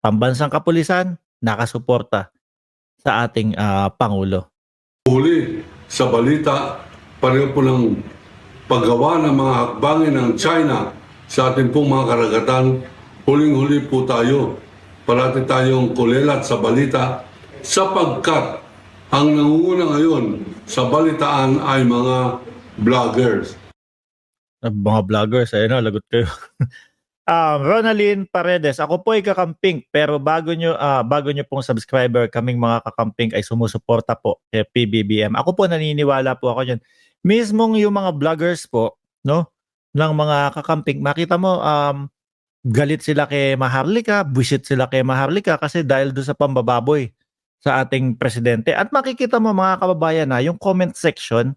pambansang kapulisan, nakasuporta sa ating ah, Pangulo. Huli sa balita, pareho po ng paggawa ng mga hakbangin ng China sa ating pong mga karagatan, huling-huli po tayo. Parati tayong kulelat sa balita sapagkat ang nangunguna ngayon sa balitaan ay mga vloggers. Mga vloggers, ayun na, lagot kayo. um, Ronaldin Paredes, ako po ay kakamping pero bago nyo, ah, bago nyo pong subscriber, kaming mga kakamping ay sumusuporta po kay PBBM. Ako po naniniwala po ako dyan. Mismong yung mga vloggers po, no, ng mga kakamping, makita mo, um, galit sila kay Maharlika, buisit sila kay Maharlika kasi dahil doon sa pambababoy sa ating presidente. At makikita mo mga kababayan na yung comment section,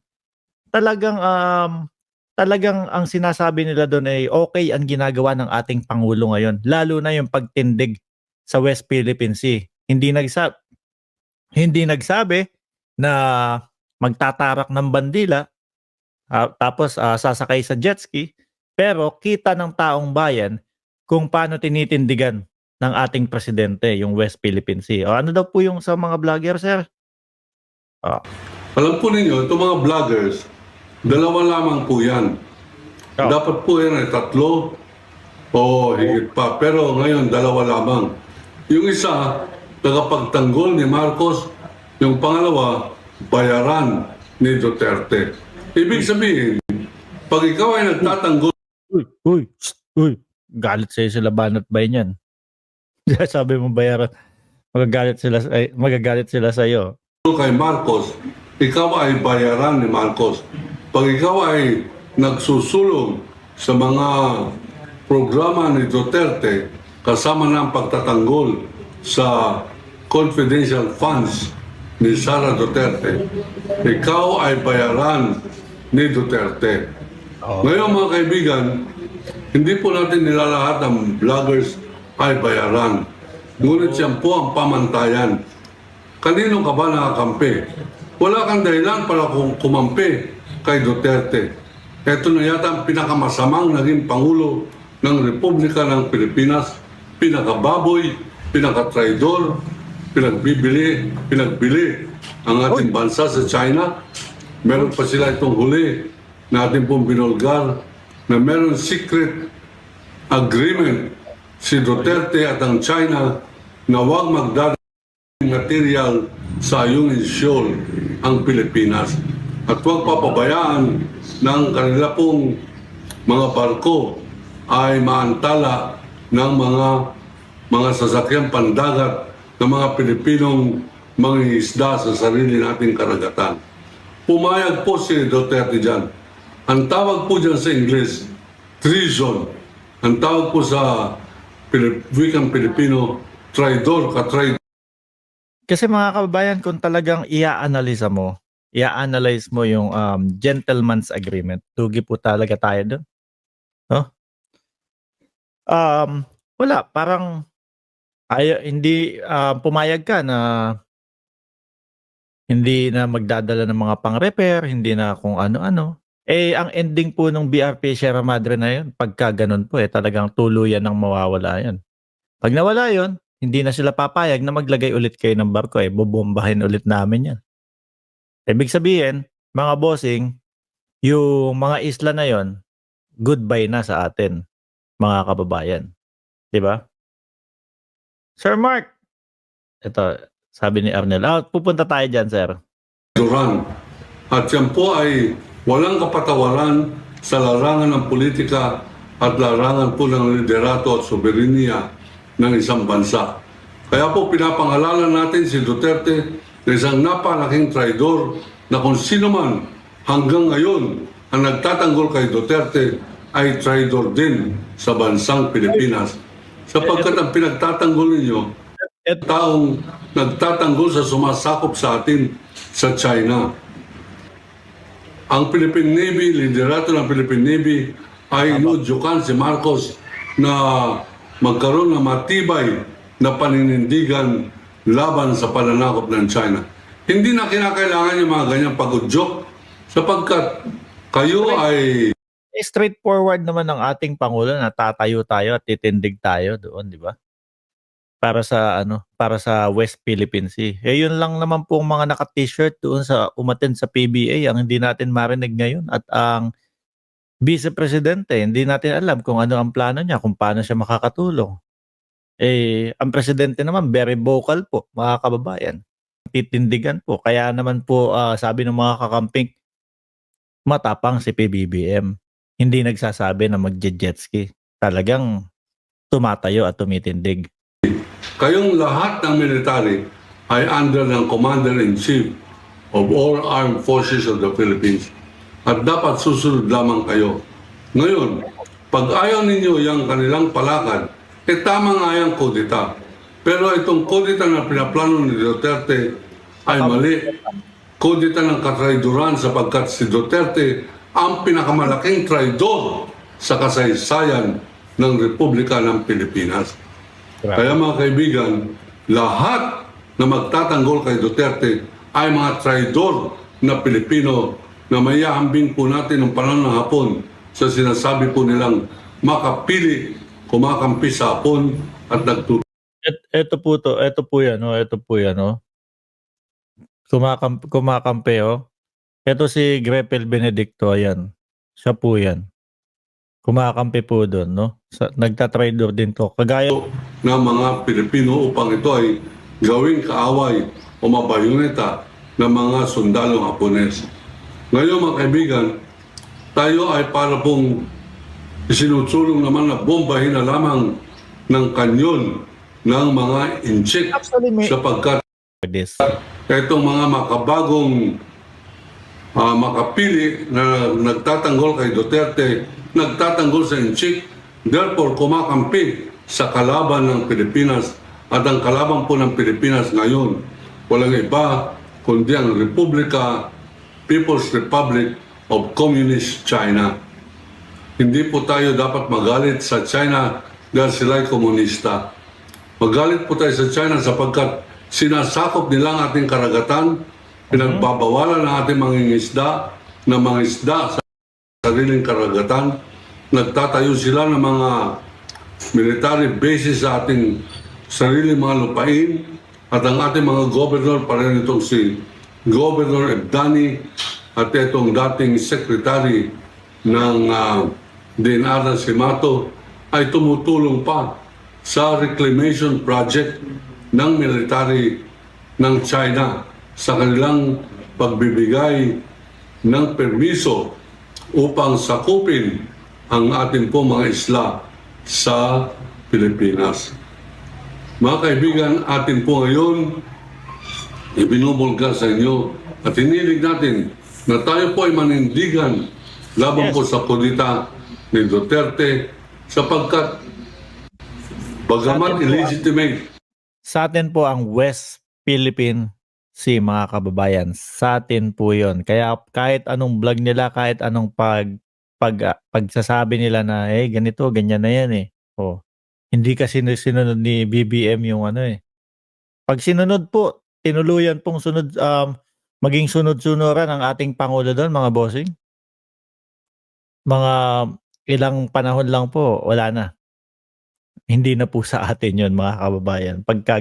talagang um, talagang ang sinasabi nila doon ay okay ang ginagawa ng ating pangulo ngayon lalo na yung pagtindig sa West Philippine Sea hindi nagsabi hindi nagsabi na magtatarak ng bandila ah, tapos ah, sasakay sa jet ski pero kita ng taong bayan kung paano tinitindigan ng ating presidente yung West Philippine Sea. O, ano daw po yung sa mga vlogger, sir? Alam po ninyo, itong mga vloggers, dalawa lamang po yan. Oh. Dapat po yan ay tatlo o higit pa. Pero ngayon, dalawa lamang. Yung isa, tagapagtanggol ni Marcos. Yung pangalawa, bayaran ni Duterte. Ibig sabihin, pag ikaw ay nagtatanggol Uy, uy, uy. Galit sa'yo sila banat bay niyan. Sabi mo bayaran. Magagalit sila ay, magagalit sila sa iyo. kay Marcos, ikaw ay bayaran ni Marcos. Pag ikaw ay nagsusulong sa mga programa ni Duterte, kasama ang pagtatanggol sa confidential funds ni Sara Duterte, ikaw ay bayaran ni Duterte. Ngayon mga kaibigan, hindi po natin nilalahat ng vloggers ay bayaran. Ngunit yan po ang pamantayan. Kanino ka ba nakakampi? Wala kang dahilan para kum- kumampi kay Duterte. Ito na yata ang pinakamasamang naging Pangulo ng Republika ng Pilipinas. Pinakababoy, pinakatraidor, pinagbibili, pinagbili ang ating bansa sa China. Meron pa sila itong huli na ating pong binulgar na meron secret agreement si Duterte at ang China na huwag magdadala material sa iyong Shoal ang Pilipinas at huwag papabayaan ng kanila pong mga barko ay maantala ng mga mga sasakyang pandagat ng mga Pilipinong mangingisda sa sarili nating karagatan. Pumayag po si Duterte dyan. Ang tawag po dyan sa English, treason. Ang tawag po sa Pilip, wikang Pilipino, traidor ka traidor. Kasi mga kababayan, kung talagang ia-analyze mo, ia-analyze mo yung um, gentleman's agreement, tugi po talaga tayo doon. No? Um, wala, parang ay, hindi ah, pumayag ka na hindi na magdadala ng mga pang-repair, hindi na kung ano-ano. Eh, ang ending po ng BRP Sierra Madre na yun, pagka ganun po eh, talagang tuluyan ng mawawala yan. Pag nawala yon hindi na sila papayag na maglagay ulit kayo ng barko eh, bubombahin ulit namin yan. Ibig sabihin, mga bossing, yung mga isla na yon goodbye na sa atin, mga kababayan. Di ba? Sir Mark, ito, sabi ni Arnel, ah, pupunta tayo dyan, sir. Duran. At yan po ay walang kapatawaran sa larangan ng politika at larangan po ng liderato at soberenya ng isang bansa. Kaya po pinapangalanan natin si Duterte na isang napalaking traidor na kung sino man hanggang ngayon ang nagtatanggol kay Duterte ay traidor din sa bansang Pilipinas. Sapagkat ang pinagtatanggol ninyo taong nagtatanggol sa sumasakop sa atin sa China. Ang Philippine Navy, liderato ng Philippine Navy ay inudyukan si Marcos na magkaroon ng matibay na paninindigan laban sa pananakop ng China. Hindi na kinakailangan yung mga ganyang pag-udyok sapagkat kayo ay straightforward naman ng ating Pangulo na tatayo tayo at titindig tayo doon, di ba? para sa ano, para sa West Philippine Sea. Eh yun lang naman po ang mga naka-t-shirt doon sa umattend sa PBA ang hindi natin marinig ngayon at ang Vice Presidente, hindi natin alam kung ano ang plano niya, kung paano siya makakatulong. Eh, ang presidente naman, very vocal po, mga kababayan. Titindigan po. Kaya naman po, ah, sabi ng mga kakamping, matapang si PBBM. Hindi nagsasabi na magje-jet. Talagang tumatayo at tumitindig. Kayong lahat ng military ay under ng Commander-in-Chief of all Armed Forces of the Philippines. At dapat susunod lamang kayo. Ngayon, pag ayaw ninyo yung kanilang palakad, eh tama nga yung kudita. Pero itong kudita na pinaplano ni Duterte ay mali. Kudita ng katraiduran sapagkat si Duterte ang pinakamalaking traidor sa kasaysayan ng Republika ng Pilipinas. Kaya mga kaibigan, lahat na magtatanggol kay Duterte ay mga traidor na Pilipino na mayahambing po natin ng panahon ng hapon sa sinasabi po nilang makapili, kumakampi sa hapon at nagtutulong. Et, eto po to, eto po yan, oh, eto po yan, oh. Kumakam, kumakampi, oh. Eto si Grepel Benedicto, ayan. Siya po yan. Kumakampi po doon, no? Sa, nagtatrader din to. Kagaya, ng mga Pilipino upang ito ay gawing kaaway o mabayuneta ng mga sundalong Hapones. Ngayon mga kaibigan, tayo ay para pong isinusulong naman na bombahin na lamang ng kanyon ng mga may sapagkat this. itong mga makabagong ah, makapili na nagtatanggol kay Duterte, nagtatanggol sa Inchik, therefore kumakampi sa kalaban ng Pilipinas at ang kalaban po ng Pilipinas ngayon, walang iba kundi ang Republika, People's Republic of Communist China. Hindi po tayo dapat magalit sa China dahil sila'y komunista. Magalit po tayo sa China sapagkat sinasakop nila ang ating karagatan, pinagbabawalan ang ating mga isda na mga isda sa sariling karagatan, nagtatayo sila ng mga military bases sa ating sariling mga lupain at ang ating mga governor, pareho itong si Governor Ebdani at itong dating secretary ng uh, DNR na si Mato ay tumutulong pa sa reclamation project ng military ng China sa kanilang pagbibigay ng permiso upang sakupin ang ating po mga isla sa Pilipinas. Mga kaibigan, atin po ngayon ibinubulga sa inyo at hinilig natin na tayo po ay manindigan laban Yes. po sa kudita ni Duterte sapagkat bagamat illegitimate Sa atin po ang West Philippine Sea, mga kababayan. Sa atin po yon. Kaya kahit anong vlog nila, kahit anong pag, pag, ah, pagsasabi nila na, eh, ganito, ganyan na yan eh. Oh. Hindi kasi sinunod ni BBM yung ano eh. Pag sinunod po, tinuluyan pong sunod, um, maging sunod-sunuran ang ating Pangulo doon, mga bossing. Mga ilang panahon lang po, wala na. Hindi na po sa atin yon mga kababayan. Pagka